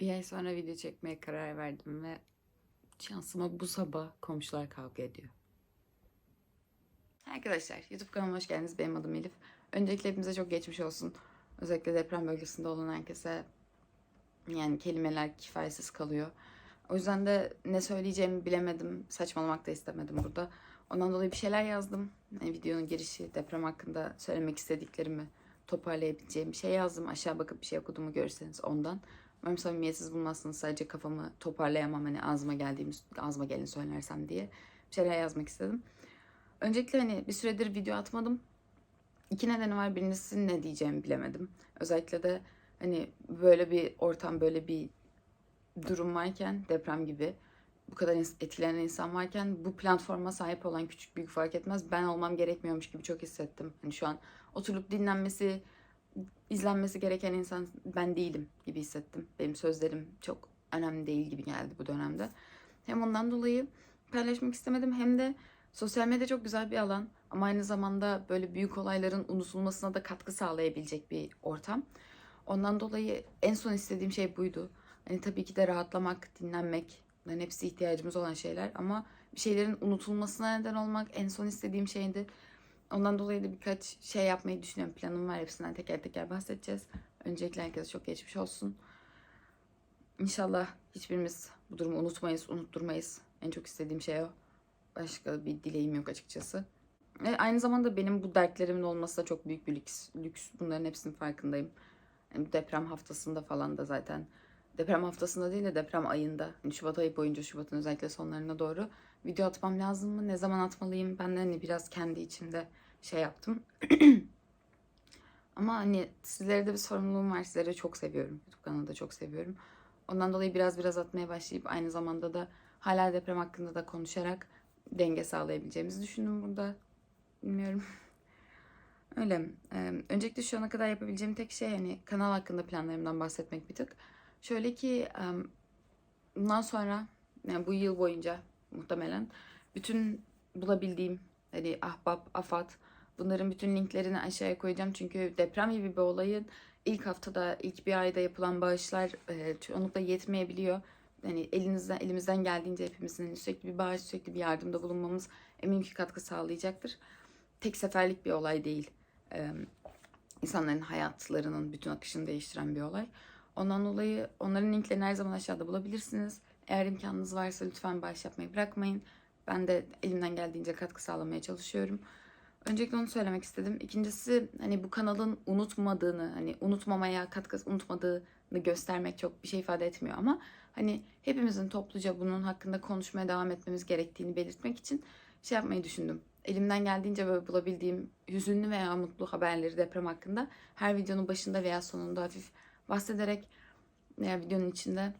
Bir ay sonra video çekmeye karar verdim ve şansıma bu sabah komşular kavga ediyor. Arkadaşlar YouTube kanalıma hoş geldiniz. Benim adım Elif. Öncelikle hepimize çok geçmiş olsun. Özellikle deprem bölgesinde olan herkese yani kelimeler kifayetsiz kalıyor. O yüzden de ne söyleyeceğimi bilemedim. Saçmalamak da istemedim burada. Ondan dolayı bir şeyler yazdım. Yani videonun girişi deprem hakkında söylemek istediklerimi toparlayabileceğim bir şey yazdım. Aşağı bakıp bir şey okuduğumu görürseniz ondan. Umarım samimiyetsiz bulmazsınız. Sadece kafamı toparlayamam. Hani ağzıma geldiğim, ağzıma gelin söylersem diye bir şeyler yazmak istedim. Öncelikle hani bir süredir video atmadım. İki nedeni var. Birincisi ne diyeceğimi bilemedim. Özellikle de hani böyle bir ortam, böyle bir durum varken deprem gibi bu kadar etkilenen insan varken bu platforma sahip olan küçük büyük fark etmez. Ben olmam gerekmiyormuş gibi çok hissettim. Hani şu an oturup dinlenmesi, izlenmesi gereken insan ben değilim gibi hissettim. Benim sözlerim çok önemli değil gibi geldi bu dönemde. Hem ondan dolayı paylaşmak istemedim hem de sosyal medya çok güzel bir alan ama aynı zamanda böyle büyük olayların unutulmasına da katkı sağlayabilecek bir ortam. Ondan dolayı en son istediğim şey buydu. Hani tabii ki de rahatlamak, dinlenmek, bunların hepsi ihtiyacımız olan şeyler ama bir şeylerin unutulmasına neden olmak en son istediğim şeydi. Ondan dolayı da birkaç şey yapmayı düşünüyorum. Planım var. Hepsinden teker teker bahsedeceğiz. Öncelikle herkese çok geçmiş olsun. İnşallah hiçbirimiz bu durumu unutmayız, unutturmayız. En çok istediğim şey o. Başka bir dileğim yok açıkçası. Ve aynı zamanda benim bu dertlerimin olması da çok büyük bir lüks. lüks. Bunların hepsinin farkındayım. Yani deprem haftasında falan da zaten deprem haftasında değil de deprem ayında hani Şubat ayı boyunca Şubat'ın özellikle sonlarına doğru video atmam lazım mı? Ne zaman atmalıyım? Ben de hani biraz kendi içimde şey yaptım. Ama hani sizlere de bir sorumluluğum var. Sizleri çok seviyorum. YouTube kanalı da çok seviyorum. Ondan dolayı biraz biraz atmaya başlayıp aynı zamanda da hala deprem hakkında da konuşarak denge sağlayabileceğimizi düşündüm burada. Bilmiyorum. Öyle. Ee, öncelikle şu ana kadar yapabileceğim tek şey hani kanal hakkında planlarımdan bahsetmek bir tık. Şöyle ki bundan sonra yani bu yıl boyunca muhtemelen bütün bulabildiğim hani ahbap, afat bunların bütün linklerini aşağıya koyacağım. Çünkü deprem gibi bir olayın ilk haftada, ilk bir ayda yapılan bağışlar e, çoğunlukla yetmeyebiliyor. Hani elinizden, elimizden geldiğince hepimizin sürekli bir bağış, sürekli bir yardımda bulunmamız eminim ki katkı sağlayacaktır. Tek seferlik bir olay değil. Ee, insanların hayatlarının bütün akışını değiştiren bir olay. Ondan dolayı onların linklerini her zaman aşağıda bulabilirsiniz. Eğer imkanınız varsa lütfen bağış yapmayı bırakmayın. Ben de elimden geldiğince katkı sağlamaya çalışıyorum. Öncelikle onu söylemek istedim. İkincisi hani bu kanalın unutmadığını, hani unutmamaya katkı unutmadığını göstermek çok bir şey ifade etmiyor ama hani hepimizin topluca bunun hakkında konuşmaya devam etmemiz gerektiğini belirtmek için şey yapmayı düşündüm. Elimden geldiğince böyle bulabildiğim hüzünlü veya mutlu haberleri deprem hakkında her videonun başında veya sonunda hafif bahsederek veya videonun içinde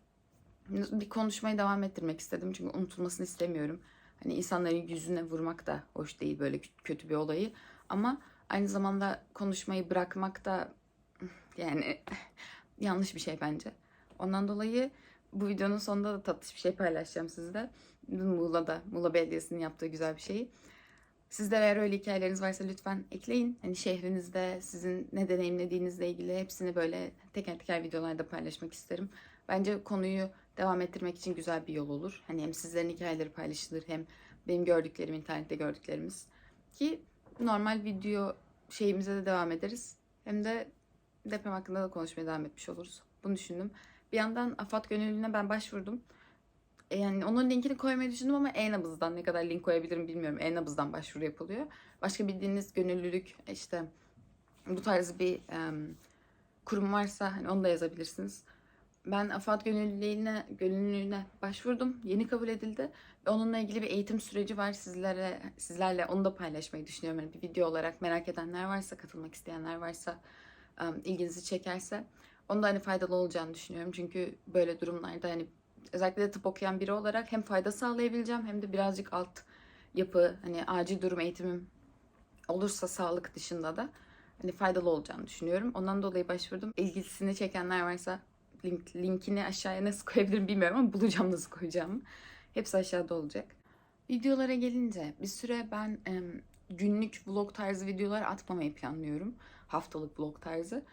bir konuşmayı devam ettirmek istedim. Çünkü unutulmasını istemiyorum. Hani insanların yüzüne vurmak da hoş değil böyle kötü bir olayı. Ama aynı zamanda konuşmayı bırakmak da yani yanlış bir şey bence. Ondan dolayı bu videonun sonunda da tatlış bir şey paylaşacağım sizle. Muğla'da, Muğla Belediyesi'nin yaptığı güzel bir şeyi. Sizde eğer öyle hikayeleriniz varsa lütfen ekleyin. Hani şehrinizde sizin ne deneyimlediğinizle ilgili hepsini böyle teker teker videolarda paylaşmak isterim. Bence konuyu devam ettirmek için güzel bir yol olur. Hani hem sizlerin hikayeleri paylaşılır hem benim gördüklerim, internette gördüklerimiz. Ki normal video şeyimize de devam ederiz. Hem de deprem hakkında da konuşmaya devam etmiş oluruz. Bunu düşündüm. Bir yandan AFAD gönüllülüğüne ben başvurdum. E, Yani onun linkini koymayı düşündüm ama e-nabızdan ne kadar link koyabilirim bilmiyorum. E-nabızdan başvuru yapılıyor. Başka bildiğiniz gönüllülük işte bu tarz bir em, kurum varsa hani onu da yazabilirsiniz. Ben AFAD gönüllülüğüne, gönüllülüğüne başvurdum. Yeni kabul edildi. Ve onunla ilgili bir eğitim süreci var. Sizlere, sizlerle onu da paylaşmayı düşünüyorum. Yani bir video olarak merak edenler varsa, katılmak isteyenler varsa, em, ilginizi çekerse onu da hani faydalı olacağını düşünüyorum. Çünkü böyle durumlarda hani özellikle de tıp okuyan biri olarak hem fayda sağlayabileceğim hem de birazcık alt yapı hani acil durum eğitimim olursa sağlık dışında da hani faydalı olacağını düşünüyorum. Ondan dolayı başvurdum. İlgisini çekenler varsa link, linkini aşağıya nasıl koyabilirim bilmiyorum ama bulacağım nasıl koyacağımı. Hepsi aşağıda olacak. Videolara gelince bir süre ben em, günlük vlog tarzı videolar atmamayı planlıyorum. Haftalık vlog tarzı.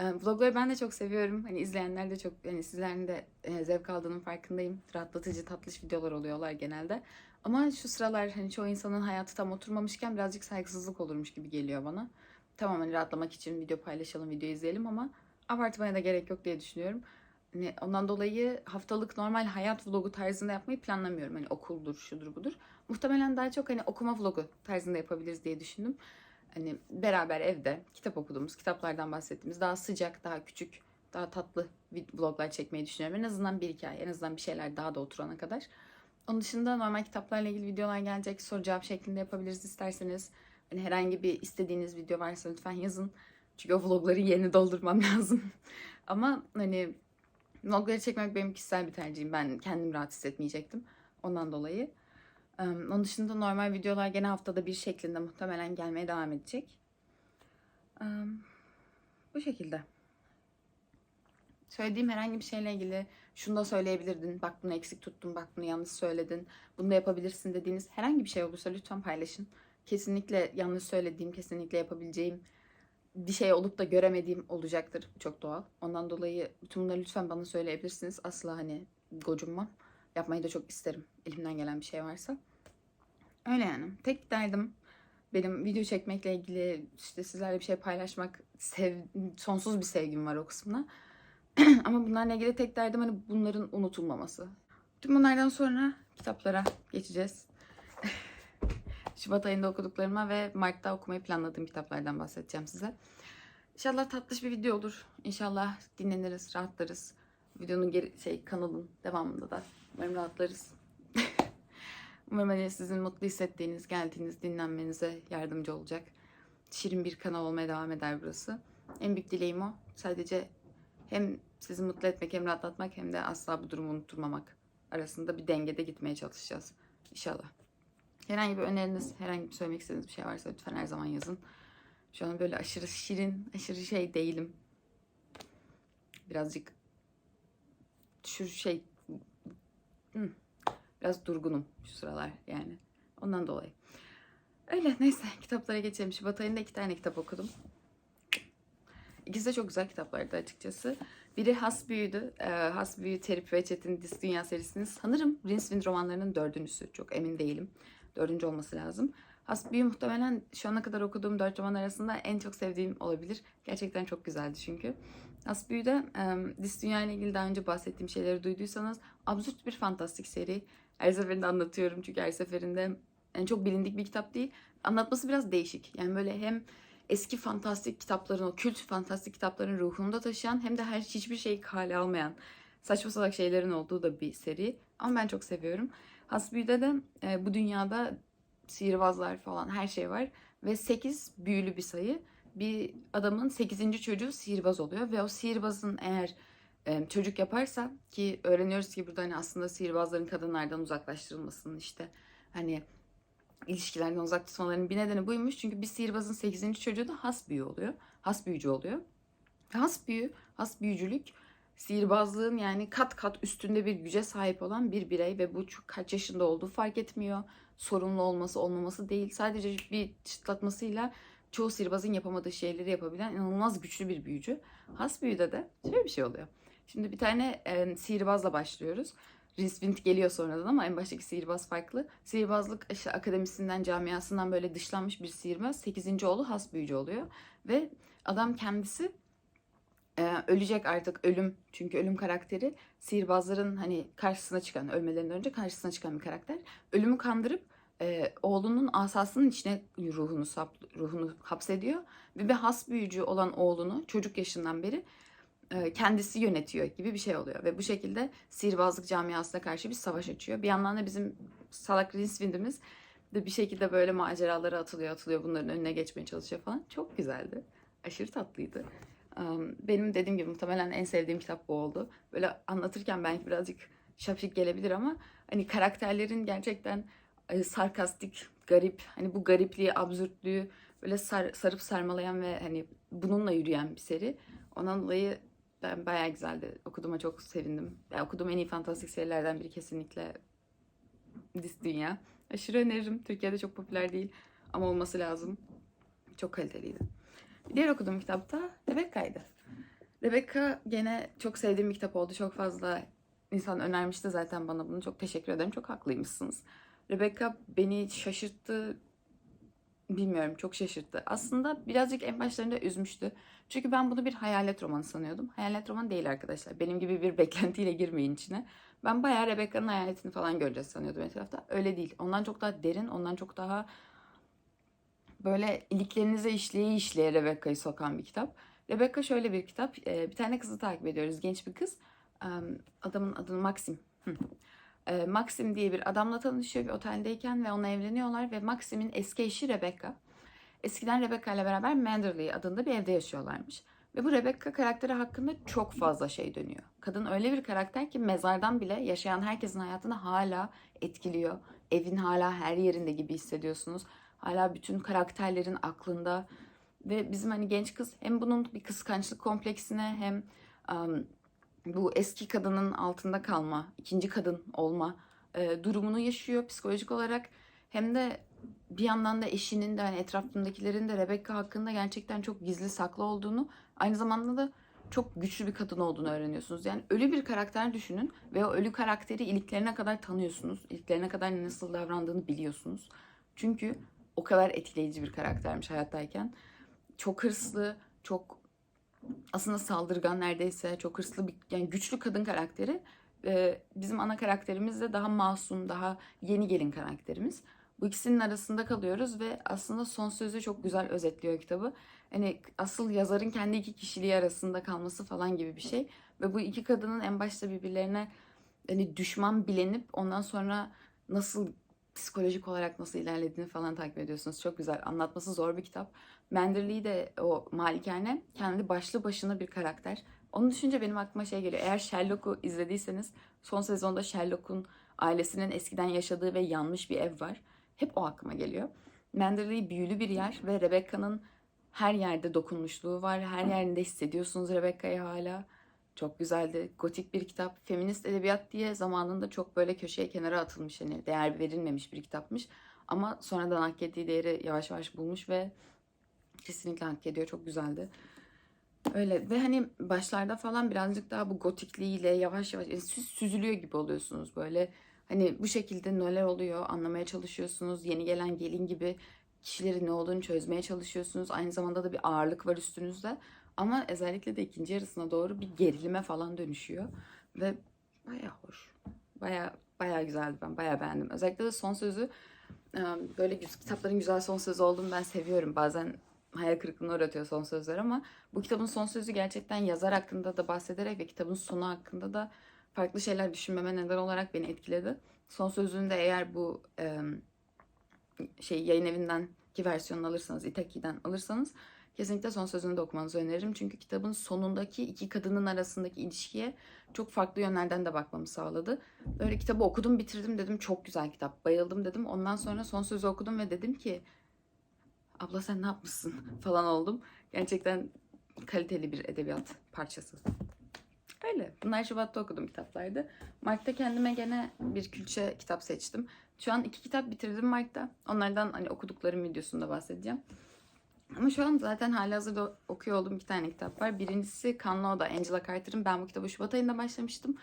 Ee, Vlogları ben de çok seviyorum. Hani izleyenler de çok, hani sizlerin de e, zevk aldığının farkındayım. Rahatlatıcı, tatlış videolar oluyorlar genelde. Ama şu sıralar hani çoğu insanın hayatı tam oturmamışken birazcık saygısızlık olurmuş gibi geliyor bana. Tamam hani rahatlamak için video paylaşalım, video izleyelim ama abartmaya da gerek yok diye düşünüyorum. Hani ondan dolayı haftalık normal hayat vlogu tarzında yapmayı planlamıyorum. Hani okuldur, şudur budur. Muhtemelen daha çok hani okuma vlogu tarzında yapabiliriz diye düşündüm. Hani beraber evde kitap okuduğumuz, kitaplardan bahsettiğimiz daha sıcak, daha küçük, daha tatlı vloglar çekmeyi düşünüyorum. En azından bir hikaye, en azından bir şeyler daha da oturana kadar. Onun dışında normal kitaplarla ilgili videolar gelecek. Soru cevap şeklinde yapabiliriz isterseniz. Hani herhangi bir istediğiniz video varsa lütfen yazın. Çünkü o vlogları yeni doldurmam lazım. Ama hani vlogları çekmek benim kişisel bir tercihim. Ben kendim rahat hissetmeyecektim. Ondan dolayı. Onun dışında normal videolar gene haftada bir şeklinde muhtemelen gelmeye devam edecek. Bu şekilde. Söylediğim herhangi bir şeyle ilgili şunu da söyleyebilirdin, bak bunu eksik tuttun, bak bunu yanlış söyledin, bunu da yapabilirsin dediğiniz herhangi bir şey olursa lütfen paylaşın. Kesinlikle yanlış söylediğim, kesinlikle yapabileceğim bir şey olup da göremediğim olacaktır. Çok doğal. Ondan dolayı bütün bunları lütfen bana söyleyebilirsiniz. Asla hani gocunmam. Yapmayı da çok isterim. Elimden gelen bir şey varsa. Öyle yani. Tek derdim benim video çekmekle ilgili işte sizlerle bir şey paylaşmak sev, sonsuz bir sevgim var o kısmına. Ama bunlarla ilgili tek derdim hani bunların unutulmaması. Tüm bunlardan sonra kitaplara geçeceğiz. Şubat ayında okuduklarıma ve Mart'ta okumayı planladığım kitaplardan bahsedeceğim size. İnşallah tatlış bir video olur. İnşallah dinleniriz, rahatlarız. Videonun geri, şey kanalın devamında da umarım rahatlarız. umarım hani sizin mutlu hissettiğiniz, geldiğiniz, dinlenmenize yardımcı olacak. Şirin bir kanal olmaya devam eder burası. En büyük dileğim o. Sadece hem sizi mutlu etmek hem rahatlatmak hem de asla bu durumu unutturmamak arasında bir dengede gitmeye çalışacağız. İnşallah. Herhangi bir öneriniz, herhangi bir söylemek istediğiniz bir şey varsa lütfen her zaman yazın. Şu an böyle aşırı şirin, aşırı şey değilim. Birazcık şu şey biraz durgunum şu sıralar yani. Ondan dolayı. Öyle neyse kitaplara geçelim. Şubat ayında iki tane kitap okudum. İkisi de çok güzel kitaplardı açıkçası. Biri Has Büyü'dü. Ee, Has Büyü, Terip ve Çetin Dis Dünya serisinin sanırım Rincewind romanlarının dördüncüsü. Çok emin değilim. Dördüncü olması lazım. Has Büyü muhtemelen şu ana kadar okuduğum dört roman arasında en çok sevdiğim olabilir. Gerçekten çok güzeldi çünkü. Has Büyü'de e, Dis Dünya ile ilgili daha önce bahsettiğim şeyleri duyduysanız absürt bir fantastik seri. Her seferinde anlatıyorum çünkü her seferinde yani çok bilindik bir kitap değil. Anlatması biraz değişik. Yani böyle hem eski fantastik kitapların, o kült fantastik kitapların ruhunu da taşıyan hem de her hiçbir şeyi kale almayan saçma salak şeylerin olduğu da bir seri. Ama ben çok seviyorum. Hasbi'de de e, bu dünyada sihirbazlar falan her şey var. Ve 8 büyülü bir sayı. Bir adamın 8. çocuğu sihirbaz oluyor. Ve o sihirbazın eğer e, çocuk yaparsa ki öğreniyoruz ki burada hani aslında sihirbazların kadınlardan uzaklaştırılmasının işte hani ilişkilerden uzak tutmalarının bir nedeni buymuş. Çünkü bir sihirbazın 8. çocuğu da has büyü oluyor. Has büyücü oluyor. Has büyü, has büyücülük sihirbazlığın yani kat kat üstünde bir güce sahip olan bir birey ve bu kaç yaşında olduğu fark etmiyor. Sorumlu olması olmaması değil. Sadece bir çıtlatmasıyla çoğu sihirbazın yapamadığı şeyleri yapabilen inanılmaz güçlü bir büyücü. Has büyüde de şöyle bir şey oluyor. Şimdi bir tane e, sihirbazla başlıyoruz. Rincewind geliyor sonradan ama en baştaki sihirbaz farklı. Sihirbazlık işte akademisinden, camiasından böyle dışlanmış bir sihirbaz. 8. oğlu has büyücü oluyor. Ve adam kendisi e, ölecek artık ölüm. Çünkü ölüm karakteri sihirbazların hani karşısına çıkan, ölmelerinden önce karşısına çıkan bir karakter. Ölümü kandırıp e, oğlunun asasının içine ruhunu sap, ruhunu hapsediyor. Ve bir has büyücü olan oğlunu çocuk yaşından beri e, kendisi yönetiyor gibi bir şey oluyor. Ve bu şekilde sihirbazlık camiasına karşı bir savaş açıyor. Bir yandan da bizim salak Rincewind'imiz de bir şekilde böyle maceralara atılıyor atılıyor. Bunların önüne geçmeye çalışıyor falan. Çok güzeldi. Aşırı tatlıydı. Benim dediğim gibi muhtemelen en sevdiğim kitap bu oldu. Böyle anlatırken belki birazcık şapşik gelebilir ama hani karakterlerin gerçekten e, sarkastik, garip, hani bu garipliği, absürtlüğü böyle sar, sarıp sarmalayan ve hani bununla yürüyen bir seri. Ondan dolayı ben bayağı güzeldi. Okuduğuma çok sevindim. Yani okuduğum en iyi fantastik serilerden biri kesinlikle Dis Dünya. Aşırı öneririm. Türkiye'de çok popüler değil ama olması lazım. Çok kaliteliydi. Diğer okuduğum kitapta Rebecca'ydı. Rebecca gene çok sevdiğim bir kitap oldu. Çok fazla insan önermişti zaten bana bunu. Çok teşekkür ederim. Çok haklıymışsınız. Rebecca beni şaşırttı. Bilmiyorum çok şaşırttı. Aslında birazcık en başlarında üzmüştü. Çünkü ben bunu bir hayalet romanı sanıyordum. Hayalet roman değil arkadaşlar. Benim gibi bir beklentiyle girmeyin içine. Ben bayağı Rebecca'nın hayaletini falan göreceğiz sanıyordum etrafta. Öyle değil. Ondan çok daha derin, ondan çok daha böyle iliklerinize işleye işleye Rebecca'yı sokan bir kitap. Rebecca şöyle bir kitap. Ee, Bir tane kızı takip ediyoruz. Genç bir kız. Adamın adını Maxim. Ee, Maxim diye bir adamla tanışıyor bir oteldeyken ve onunla evleniyorlar ve Maxim'in eski eşi Rebecca. Eskiden Rebecca ile beraber Manderley adında bir evde yaşıyorlarmış. Ve bu Rebecca karakteri hakkında çok fazla şey dönüyor. Kadın öyle bir karakter ki mezardan bile yaşayan herkesin hayatını hala etkiliyor. Evin hala her yerinde gibi hissediyorsunuz. Hala bütün karakterlerin aklında. Ve bizim hani genç kız hem bunun bir kıskançlık kompleksine hem um, bu eski kadının altında kalma, ikinci kadın olma e, durumunu yaşıyor psikolojik olarak. Hem de bir yandan da eşinin de hani etrafındakilerin de Rebecca hakkında gerçekten çok gizli saklı olduğunu, aynı zamanda da çok güçlü bir kadın olduğunu öğreniyorsunuz. Yani ölü bir karakter düşünün ve o ölü karakteri iliklerine kadar tanıyorsunuz. İliklerine kadar nasıl davrandığını biliyorsunuz. Çünkü o kadar etkileyici bir karaktermiş hayattayken. Çok hırslı, çok aslında saldırgan neredeyse çok hırslı bir yani güçlü kadın karakteri. Ee, bizim ana karakterimiz de daha masum, daha yeni gelin karakterimiz. Bu ikisinin arasında kalıyoruz ve aslında son sözü çok güzel özetliyor kitabı. Hani asıl yazarın kendi iki kişiliği arasında kalması falan gibi bir şey. Ve bu iki kadının en başta birbirlerine hani düşman bilenip ondan sonra nasıl psikolojik olarak nasıl ilerlediğini falan takip ediyorsunuz. Çok güzel. Anlatması zor bir kitap. Manderley de o malikane kendi başlı başına bir karakter. Onu düşünce benim aklıma şey geliyor. Eğer Sherlock'u izlediyseniz son sezonda Sherlock'un ailesinin eskiden yaşadığı ve yanmış bir ev var. Hep o aklıma geliyor. Manderley büyülü bir yer ve Rebecca'nın her yerde dokunmuşluğu var. Her yerinde hissediyorsunuz Rebecca'yı hala. Çok güzeldi. Gotik bir kitap. Feminist edebiyat diye zamanında çok böyle köşeye kenara atılmış. Hani değer verilmemiş bir kitapmış. Ama sonradan hak ettiği değeri yavaş yavaş bulmuş ve kesinlikle hak ediyor. Çok güzeldi. Öyle ve hani başlarda falan birazcık daha bu gotikliğiyle yavaş yavaş e, süz, süzülüyor gibi oluyorsunuz böyle. Hani bu şekilde neler oluyor anlamaya çalışıyorsunuz. Yeni gelen gelin gibi kişilerin ne olduğunu çözmeye çalışıyorsunuz. Aynı zamanda da bir ağırlık var üstünüzde. Ama özellikle de ikinci yarısına doğru bir gerilime falan dönüşüyor. Ve baya hoş. Baya baya güzeldi ben baya beğendim. Özellikle de son sözü böyle kitapların güzel son sözü olduğunu ben seviyorum. Bazen hayal kırıklığına uğratıyor son sözler ama bu kitabın son sözü gerçekten yazar hakkında da bahsederek ve kitabın sonu hakkında da farklı şeyler düşünmeme neden olarak beni etkiledi. Son sözünde eğer bu şey yayın evinden ki versiyonunu alırsanız, Itaki'den alırsanız kesinlikle son sözünü de okumanızı öneririm. Çünkü kitabın sonundaki iki kadının arasındaki ilişkiye çok farklı yönlerden de bakmamı sağladı. Böyle kitabı okudum, bitirdim dedim çok güzel kitap, bayıldım dedim. Ondan sonra son sözü okudum ve dedim ki abla sen ne yapmışsın falan oldum. Gerçekten kaliteli bir edebiyat parçası. Öyle. Bunlar Şubat'ta okudum kitaplardı. Mart'ta kendime gene bir külçe kitap seçtim. Şu an iki kitap bitirdim Mart'ta. Onlardan hani okuduklarım videosunda bahsedeceğim. Ama şu an zaten halihazırda okuyor olduğum iki tane kitap var. Birincisi Kanlı Oda, Angela Carter'ın. Ben bu kitabı Şubat ayında başlamıştım.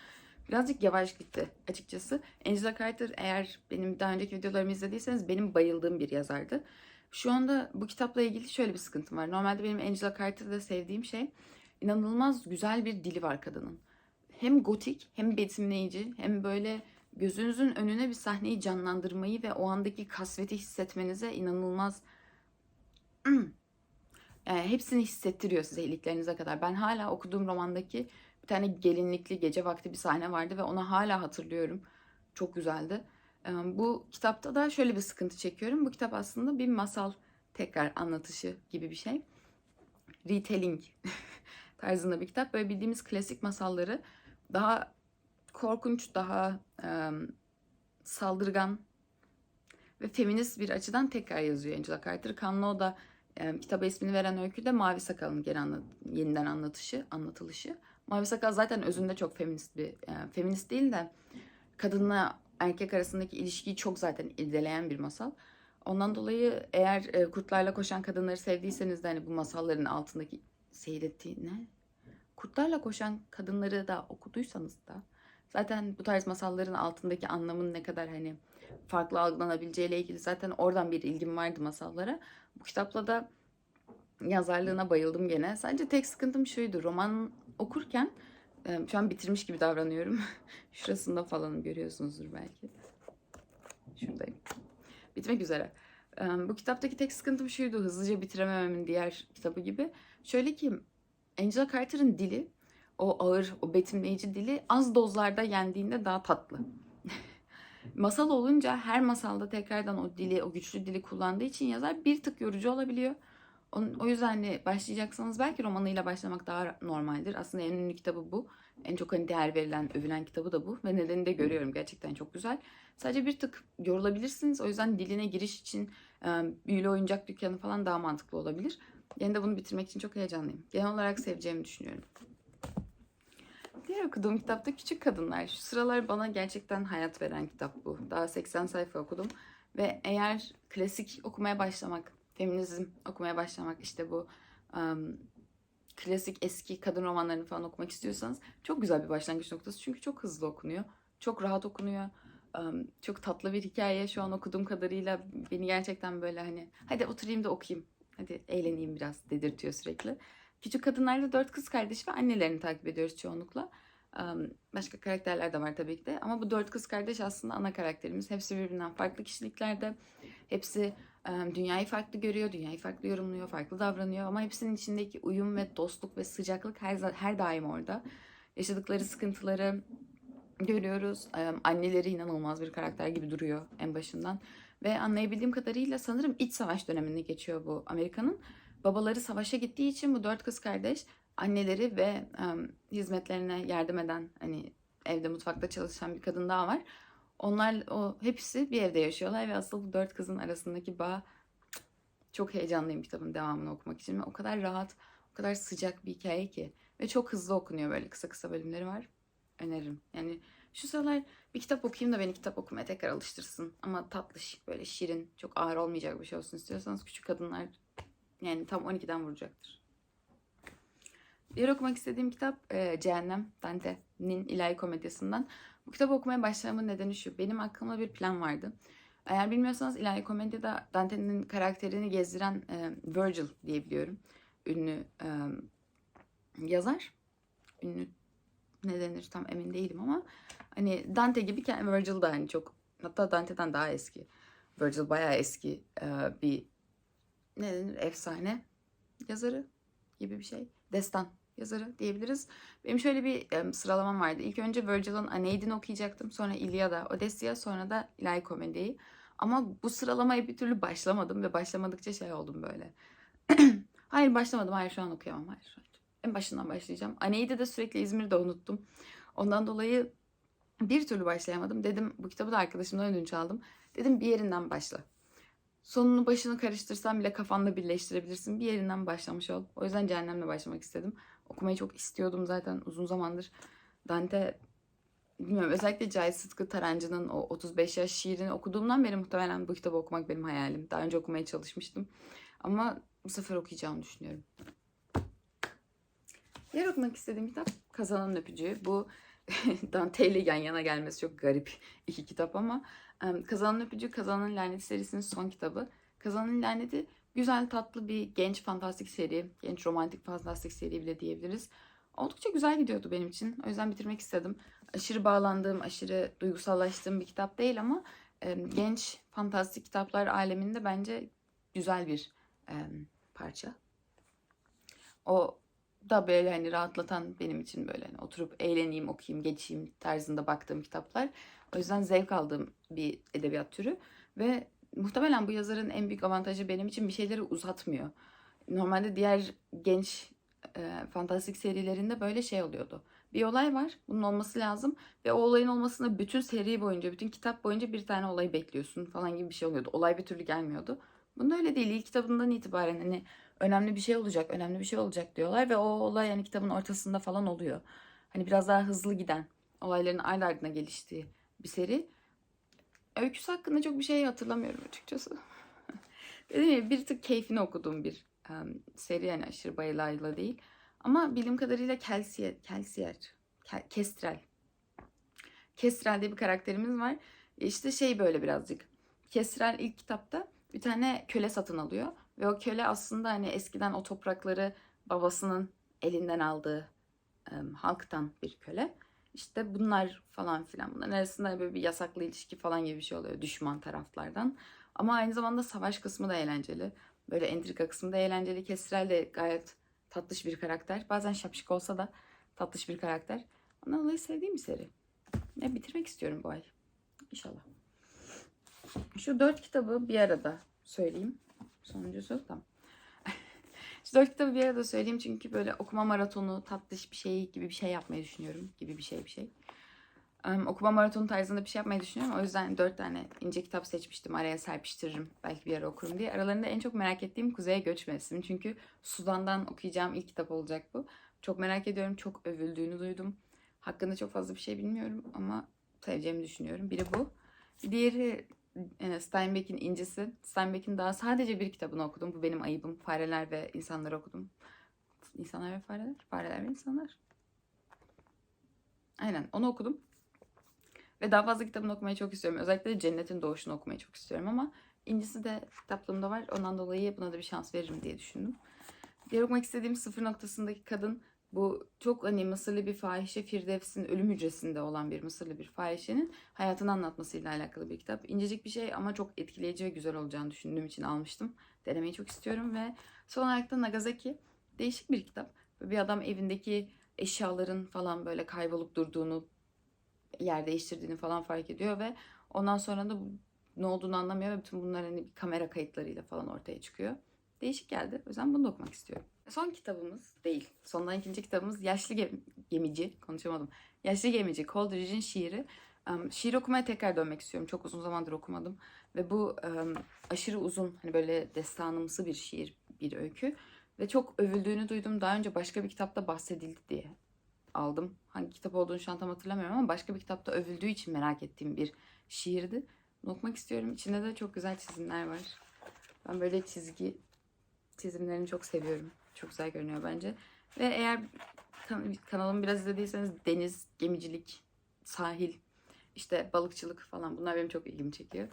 Birazcık yavaş gitti açıkçası. Angela Carter eğer benim daha önceki videolarımı izlediyseniz benim bayıldığım bir yazardı. Şu anda bu kitapla ilgili şöyle bir sıkıntım var. Normalde benim Angela Carter'da sevdiğim şey inanılmaz güzel bir dili var kadının. Hem gotik hem betimleyici hem böyle gözünüzün önüne bir sahneyi canlandırmayı ve o andaki kasveti hissetmenize inanılmaz Hmm. Yani hepsini hissettiriyor size iliklerinize kadar. Ben hala okuduğum romandaki bir tane gelinlikli gece vakti bir sahne vardı ve onu hala hatırlıyorum. Çok güzeldi. Ee, Bu kitapta da şöyle bir sıkıntı çekiyorum. Bu kitap aslında bir masal tekrar anlatışı gibi bir şey. Retelling tarzında bir kitap. Böyle bildiğimiz klasik masalları daha korkunç, daha e, saldırgan ve feminist bir açıdan tekrar yazıyor Angela Carter. Kanlı Oda e, kitaba ismini veren öykü de Mavi Sakal'ın geri anlat, yeniden anlatışı, anlatılışı. Mavi Sakal zaten özünde çok feminist bir, e, feminist değil de kadınla erkek arasındaki ilişkiyi çok zaten irdeleyen bir masal. Ondan dolayı eğer e, kurtlarla koşan kadınları sevdiyseniz de hani bu masalların altındaki seyrettiği ne? Kurtlarla Koşan Kadınları da okuduysanız da zaten bu tarz masalların altındaki anlamın ne kadar hani farklı algılanabileceğiyle ilgili zaten oradan bir ilgim vardı masallara. Bu kitapla da yazarlığına bayıldım gene. Sadece tek sıkıntım şuydu. Roman okurken şu an bitirmiş gibi davranıyorum. Şurasında falan görüyorsunuzdur belki. Şuradayım. Bitmek üzere. Bu kitaptaki tek sıkıntım şuydu. Hızlıca bitiremememin diğer kitabı gibi. Şöyle ki Angela Carter'ın dili o ağır, o betimleyici dili az dozlarda yendiğinde daha tatlı. Masal olunca her masalda tekrardan o dili, o güçlü dili kullandığı için yazar bir tık yorucu olabiliyor. Onun- O yüzden hani başlayacaksanız belki romanıyla başlamak daha normaldir. Aslında en ünlü kitabı bu. En çok hani değer verilen, övülen kitabı da bu. Ve nedenini de görüyorum. Gerçekten çok güzel. Sadece bir tık yorulabilirsiniz. O yüzden diline giriş için e, büyülü oyuncak dükkanı falan daha mantıklı olabilir. Yine de bunu bitirmek için çok heyecanlıyım. Genel olarak seveceğimi düşünüyorum. Diğer okuduğum kitapta Küçük Kadınlar. Şu sıralar bana gerçekten hayat veren kitap bu. Daha 80 sayfa okudum. Ve eğer klasik okumaya başlamak, feminizm okumaya başlamak, işte bu um, klasik eski kadın romanlarını falan okumak istiyorsanız çok güzel bir başlangıç noktası. Çünkü çok hızlı okunuyor. Çok rahat okunuyor. Um, çok tatlı bir hikaye şu an okuduğum kadarıyla beni gerçekten böyle hani hadi oturayım da okuyayım. Hadi eğleneyim biraz dedirtiyor sürekli. Küçük kadınlarda dört kız kardeş ve annelerini takip ediyoruz çoğunlukla. Başka karakterler de var tabii ki de. Ama bu dört kız kardeş aslında ana karakterimiz. Hepsi birbirinden farklı kişiliklerde. Hepsi dünyayı farklı görüyor, dünyayı farklı yorumluyor, farklı davranıyor. Ama hepsinin içindeki uyum ve dostluk ve sıcaklık her, her daim orada. Yaşadıkları sıkıntıları görüyoruz. Anneleri inanılmaz bir karakter gibi duruyor en başından. Ve anlayabildiğim kadarıyla sanırım iç savaş döneminde geçiyor bu Amerika'nın. Babaları savaşa gittiği için bu dört kız kardeş anneleri ve em, hizmetlerine yardım eden hani evde mutfakta çalışan bir kadın daha var. Onlar o hepsi bir evde yaşıyorlar ve asıl bu dört kızın arasındaki bağ çok heyecanlıyım kitabın devamını okumak için ve o kadar rahat, o kadar sıcak bir hikaye ki ve çok hızlı okunuyor böyle kısa kısa bölümleri var. Öneririm. Yani şu sıralar bir kitap okuyayım da beni kitap okumaya tekrar alıştırsın. Ama tatlı, böyle şirin, çok ağır olmayacak bir şey olsun istiyorsanız Küçük Kadınlar yani tam 12'den vuracaktır. Diğer okumak istediğim kitap e, Cehennem Dante'nin ilahi komedyasından. Bu kitabı okumaya başlamamın nedeni şu. Benim aklımda bir plan vardı. Eğer bilmiyorsanız ilahi komedyada Dante'nin karakterini gezdiren e, Virgil diyebiliyorum. Ünlü e, yazar. Ünlü ne denir tam emin değilim ama hani Dante gibi Virgil da hani çok hatta Dante'den daha eski. Virgil bayağı eski e, bir ne denir efsane yazarı gibi bir şey. Destan yazarı diyebiliriz. Benim şöyle bir em, sıralamam vardı. İlk önce Virgil'in Aeneid'ini okuyacaktım. Sonra İlyada, Odysseia, sonra da İlahi Komedi'yi. Ama bu sıralamaya bir türlü başlamadım ve başlamadıkça şey oldum böyle. hayır başlamadım, hayır şu an okuyamam, hayır şu an. En başından başlayacağım. Aneid'i de sürekli İzmir'de unuttum. Ondan dolayı bir türlü başlayamadım. Dedim bu kitabı da arkadaşımdan ödünç aldım. Dedim bir yerinden başla. Sonunu başını karıştırsan bile kafanda birleştirebilirsin. Bir yerinden başlamış ol. O yüzden cehennemle başlamak istedim. Okumayı çok istiyordum zaten uzun zamandır. Dante bilmiyorum özellikle Cahit Sıtkı Tarancı'nın o 35 yaş şiirini okuduğumdan beri muhtemelen bu kitabı okumak benim hayalim. Daha önce okumaya çalışmıştım. Ama bu sefer okuyacağımı düşünüyorum. Diğer okumak istediğim kitap Kazanın Öpücüğü. Bu Dante ile yan yana gelmesi çok garip iki kitap ama Kazanın Öpücüğü Kazanın Laneti serisinin son kitabı. Kazanın Laneti güzel tatlı bir genç fantastik seri, genç romantik fantastik seri bile diyebiliriz. Oldukça güzel gidiyordu benim için. O yüzden bitirmek istedim. Aşırı bağlandığım, aşırı duygusallaştığım bir kitap değil ama em, genç fantastik kitaplar aleminde bence güzel bir em, parça. O da böyle hani rahatlatan benim için böyle hani oturup eğleneyim, okuyayım, geçeyim tarzında baktığım kitaplar. O yüzden zevk aldığım bir edebiyat türü ve muhtemelen bu yazarın en büyük avantajı benim için bir şeyleri uzatmıyor. Normalde diğer genç e, fantastik serilerinde böyle şey oluyordu. Bir olay var, bunun olması lazım ve o olayın olmasına bütün seri boyunca, bütün kitap boyunca bir tane olayı bekliyorsun falan gibi bir şey oluyordu. Olay bir türlü gelmiyordu. Bunda öyle değil. İlk kitabından itibaren hani önemli bir şey olacak, önemli bir şey olacak diyorlar ve o olay yani kitabın ortasında falan oluyor. Hani biraz daha hızlı giden, olayların ardı ardına geliştiği bir seri. Öyküsü hakkında çok bir şey hatırlamıyorum açıkçası. Dediğim gibi bir tık keyfini okuduğum bir em, seri yani aşırı bayılayla değil. Ama bildiğim kadarıyla Kelsier, Kelsier, Kel- Kestrel. Kestrel diye bir karakterimiz var. İşte şey böyle birazcık. Kestrel ilk kitapta bir tane köle satın alıyor. Ve o köle aslında hani eskiden o toprakları babasının elinden aldığı em, halktan bir köle. İşte bunlar falan filan. Bunların arasında böyle bir yasaklı ilişki falan gibi bir şey oluyor düşman taraflardan. Ama aynı zamanda savaş kısmı da eğlenceli. Böyle entrika kısmı da eğlenceli. Kesrel de gayet tatlış bir karakter. Bazen şapşik olsa da tatlış bir karakter. Ondan dolayı sevdiğim bir seri. Ve bitirmek istiyorum bu ay. İnşallah. Şu dört kitabı bir arada söyleyeyim. Sonuncusu tamam. Şu dört kitabı bir arada söyleyeyim çünkü böyle okuma maratonu tatlış bir şey gibi bir şey yapmayı düşünüyorum. Gibi bir şey bir şey. Em, okuma maratonu tarzında bir şey yapmayı düşünüyorum. O yüzden dört tane ince kitap seçmiştim. Araya serpiştiririm. Belki bir ara okurum diye. Aralarında en çok merak ettiğim Kuzeye Göç Mevsimi. Çünkü Sudan'dan okuyacağım ilk kitap olacak bu. Çok merak ediyorum. Çok övüldüğünü duydum. Hakkında çok fazla bir şey bilmiyorum ama seveceğimi düşünüyorum. Biri bu. Diğeri Steinbeck'in İncisi. Steinbeck'in daha sadece bir kitabını okudum. Bu benim ayıbım. Fareler ve insanları okudum. İnsanlar ve fareler. Fareler ve insanlar. Aynen onu okudum. Ve daha fazla kitabını okumayı çok istiyorum. Özellikle de Cennetin Doğuşu'nu okumayı çok istiyorum ama İncisi de kitaplığımda var. Ondan dolayı buna da bir şans veririm diye düşündüm. Diğer okumak istediğim sıfır noktasındaki kadın bu çok hani Mısırlı bir fahişe Firdevs'in ölüm hücresinde olan bir Mısırlı bir fahişenin hayatını anlatmasıyla alakalı bir kitap. İncecik bir şey ama çok etkileyici ve güzel olacağını düşündüğüm için almıştım. Denemeyi çok istiyorum ve son olarak da Nagasaki değişik bir kitap. Bir adam evindeki eşyaların falan böyle kaybolup durduğunu, yer değiştirdiğini falan fark ediyor ve ondan sonra da ne olduğunu anlamıyor ve bütün bunlar hani kamera kayıtlarıyla falan ortaya çıkıyor. Değişik geldi. O yüzden bunu da okumak istiyorum. Son kitabımız değil. Sondan ikinci kitabımız Yaşlı Gem- Gemici. Konuşamadım. Yaşlı Gemici. Coleridge'in şiiri. Um, şiir okumaya tekrar dönmek istiyorum. Çok uzun zamandır okumadım. Ve bu um, aşırı uzun hani böyle destanımsı bir şiir, bir öykü. Ve çok övüldüğünü duydum. Daha önce başka bir kitapta bahsedildi diye aldım. Hangi kitap olduğunu şu an tam hatırlamıyorum ama başka bir kitapta övüldüğü için merak ettiğim bir şiirdi. Bunu okumak istiyorum. İçinde de çok güzel çizimler var. Ben böyle çizgi çizimlerini çok seviyorum. Çok güzel görünüyor bence. Ve eğer kan- kanalımı biraz izlediyseniz deniz, gemicilik, sahil, işte balıkçılık falan bunlar benim çok ilgimi çekiyor.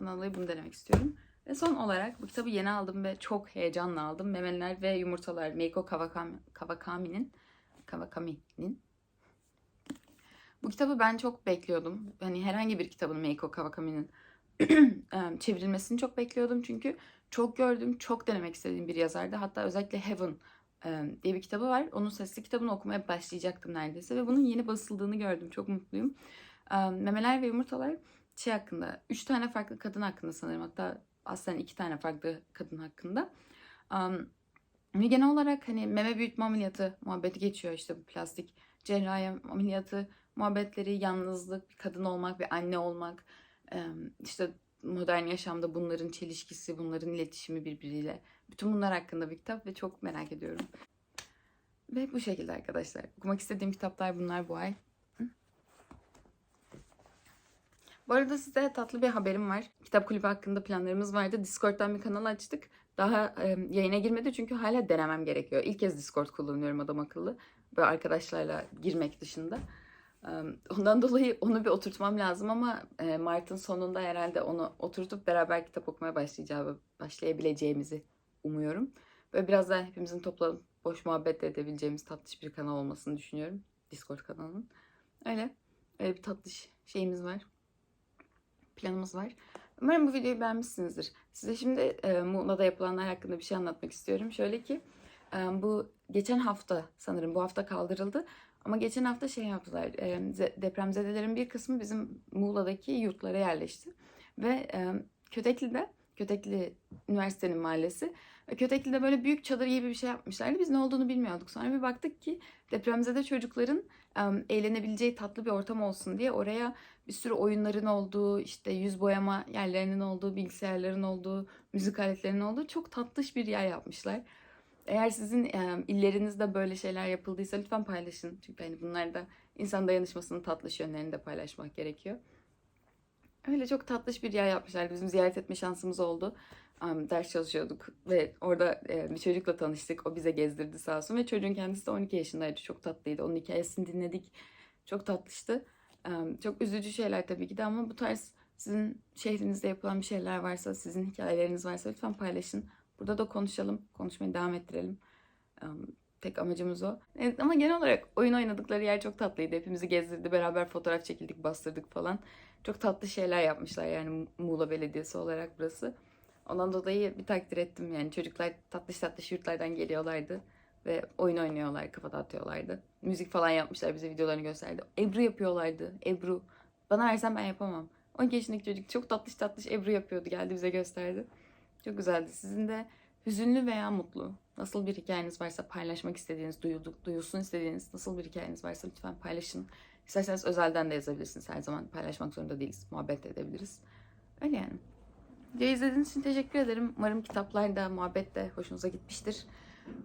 Ondan bunu denemek istiyorum. Ve son olarak bu kitabı yeni aldım ve çok heyecanla aldım. Memeliler ve Yumurtalar Meiko Kawakami, Kawakami'nin Kawakami'nin bu kitabı ben çok bekliyordum. Hani herhangi bir kitabın Meiko Kawakami'nin çevrilmesini çok bekliyordum. Çünkü çok gördüm, çok denemek istediğim bir yazardı. Hatta özellikle Heaven diye bir kitabı var. Onun sesli kitabını okumaya başlayacaktım neredeyse. Ve bunun yeni basıldığını gördüm. Çok mutluyum. Em, Memeler ve Yumurtalar şey hakkında, üç tane farklı kadın hakkında sanırım. Hatta aslında iki tane farklı kadın hakkında. Ve genel olarak hani meme büyütme ameliyatı muhabbeti geçiyor işte bu plastik cerrahi ameliyatı muhabbetleri, yalnızlık, kadın olmak ve anne olmak, işte modern yaşamda bunların çelişkisi, bunların iletişimi birbiriyle. Bütün bunlar hakkında bir kitap ve çok merak ediyorum. Ve bu şekilde arkadaşlar. Okumak istediğim kitaplar bunlar bu ay. Bu arada size tatlı bir haberim var. Kitap kulübü hakkında planlarımız vardı. Discord'dan bir kanal açtık. Daha e, yayına girmedi çünkü hala denemem gerekiyor. İlk kez Discord kullanıyorum adam akıllı. Böyle arkadaşlarla girmek dışında. Ondan dolayı onu bir oturtmam lazım ama e, Mart'ın sonunda herhalde onu oturtup beraber kitap okumaya başlayacağı, başlayabileceğimizi umuyorum. Böyle biraz daha hepimizin toplanıp boş muhabbet de edebileceğimiz tatlış bir kanal olmasını düşünüyorum. Discord kanalının. Öyle. Öyle bir tatlış şeyimiz var. Planımız var. Umarım bu videoyu beğenmişsinizdir. Size şimdi e, Muğla'da yapılanlar hakkında bir şey anlatmak istiyorum. Şöyle ki e, bu geçen hafta sanırım bu hafta kaldırıldı. Ama geçen hafta şey yaptılar. E, ze- depremzedelerin bir kısmı bizim Muğla'daki yurtlara yerleşti. Ve e, Kötekli'de, Kötekli Üniversitenin mahallesi. Ve Kötekli'de böyle büyük çadır gibi bir şey yapmışlardı. Biz ne olduğunu bilmiyorduk. Sonra bir baktık ki depremzede çocukların e, eğlenebileceği tatlı bir ortam olsun diye oraya bir sürü oyunların olduğu, işte yüz boyama yerlerinin olduğu, bilgisayarların olduğu, müzik aletlerinin olduğu çok tatlış bir yer yapmışlar. Eğer sizin illerinizde böyle şeyler yapıldıysa lütfen paylaşın. Çünkü hani bunlar da insan dayanışmasının tatlış yönlerini de paylaşmak gerekiyor. Öyle çok tatlış bir yer yapmışlar. Bizim ziyaret etme şansımız oldu. Am, ders çalışıyorduk ve orada e, bir çocukla tanıştık. O bize gezdirdi sağ olsun ve çocuğun kendisi de 12 yaşındaydı. Çok tatlıydı. Onun hikayesini dinledik. Çok tatlıştı. Am, çok üzücü şeyler tabii ki de ama bu tarz sizin şehrinizde yapılan bir şeyler varsa, sizin hikayeleriniz varsa lütfen paylaşın. Burada da konuşalım, konuşmayı devam ettirelim. Tek amacımız o. Evet, ama genel olarak oyun oynadıkları yer çok tatlıydı. Hepimizi gezdirdi, beraber fotoğraf çekildik, bastırdık falan. Çok tatlı şeyler yapmışlar yani Muğla Belediyesi olarak burası. Ondan dolayı bir takdir ettim yani çocuklar tatlış tatlış yurtlardan geliyorlardı ve oyun oynuyorlar, kafa dağıtıyorlardı. Müzik falan yapmışlar bize videolarını gösterdi. Ebru yapıyorlardı. Ebru. Bana versen ben yapamam. 12 yaşındaki çocuk çok tatlış tatlış Ebru yapıyordu. Geldi bize gösterdi. Çok güzeldi. Sizin de hüzünlü veya mutlu nasıl bir hikayeniz varsa paylaşmak istediğiniz, duyulduk, duyulsun istediğiniz nasıl bir hikayeniz varsa lütfen paylaşın. İsterseniz özelden de yazabilirsiniz. Her zaman paylaşmak zorunda değiliz. Muhabbet de edebiliriz. Öyle yani. Videoyu izlediğiniz için teşekkür ederim. Umarım kitaplar da, muhabbet de hoşunuza gitmiştir.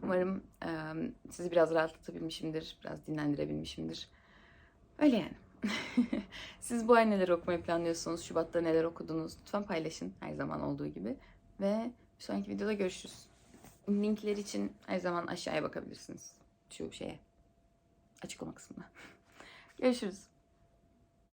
Umarım eee, sizi biraz rahatlatabilmişimdir, biraz dinlendirebilmişimdir. Öyle yani. Siz bu ay neler okumayı planlıyorsunuz? Şubat'ta neler okudunuz? Lütfen paylaşın her zaman olduğu gibi. Ve bir sonraki videoda görüşürüz. Linkler için her zaman aşağıya bakabilirsiniz. Şu şeye. Açıklama kısmına. Görüşürüz.